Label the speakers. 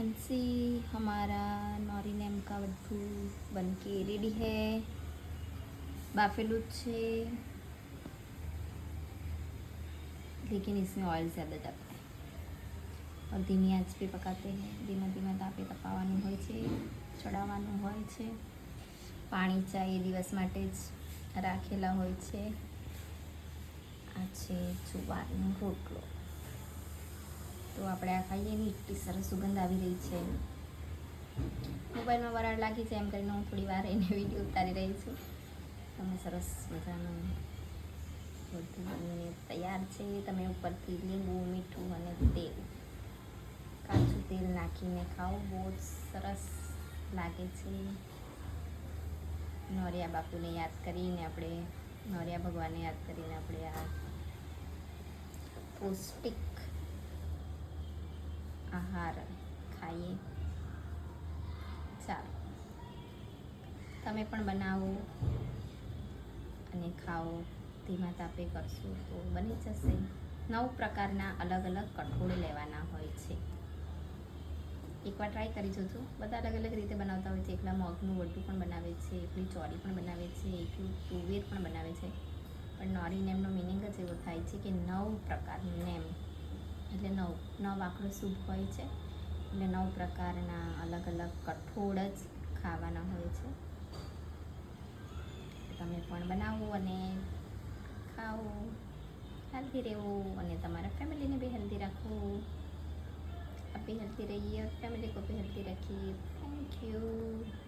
Speaker 1: NC हमारा नौरी name का वड्ढू बन के रेडी है बाफेलू છે लेकिन इसमें ऑयल ज़्यादा जाता है और धीमी आंच पे पकाते हैं ધીમા ધીમા તાપે તપાવવાનું હોય છે ચડાવવાનું હોય છે પાણી ચા એ દિવસ માટે જ રાખેલા હોય છે આ છે જુવારનો રોટલો આપણે આ ખાઈએ ને, એટલી સરસ સુગંધ આવી રહી છે. મોબાઈલમાં વરાળ લાગી છે, એમ કરીને હું થોડી વાર એને વીડિયો ઉતારી રહી છું. તમે સરસ મજાનું તૈયાર છે. તમે ઉપરથી લીંબુ, મીઠું અને તેલ કાચું તેલ નાખીને ખાઓ. બહુ જ સરસ લાગે છે. નોરિયા બાપુને યાદ કરીને આપણે, નોરિયા ભગવાનને યાદ કરીને આપણે આ પૌષ્ટિક આહાર ખાઈએ. સારું તમે પણ બનાવો અને ખાઓ. ધીમા તાપે કરશો તો બની જશે. નવ પ્રકારના અલગ અલગ કઠોળ લેવાના હોય છે. એકવાર ટ્રાય કરી જોજો. બધા અલગ અલગ રીતે બનાવતા હોય છે. એકલા મગનું વડું પણ બનાવે છે, એકલી ચોરી પણ બનાવે છે, એકલું તુવેર પણ બનાવે છે. પણ નોરી નેમનો મિનિંગ જ એવો થાય છે કે નવ પ્રકારનું નેમ. એટલે નવ નવ આંકડો શુભ હોય છે એટલે નવ પ્રકારના અલગ અલગ કઠોળ જ ખાવાના હોય છે તમે પણ બનાવો અને ખાઓ હેલ્ધી રહેવો અને તમારા ફેમિલીને બી હેલ્ધી રાખો आप भी हेल्थी रहिए और फैमिली को भी हेल्थी रखिए थैंक यू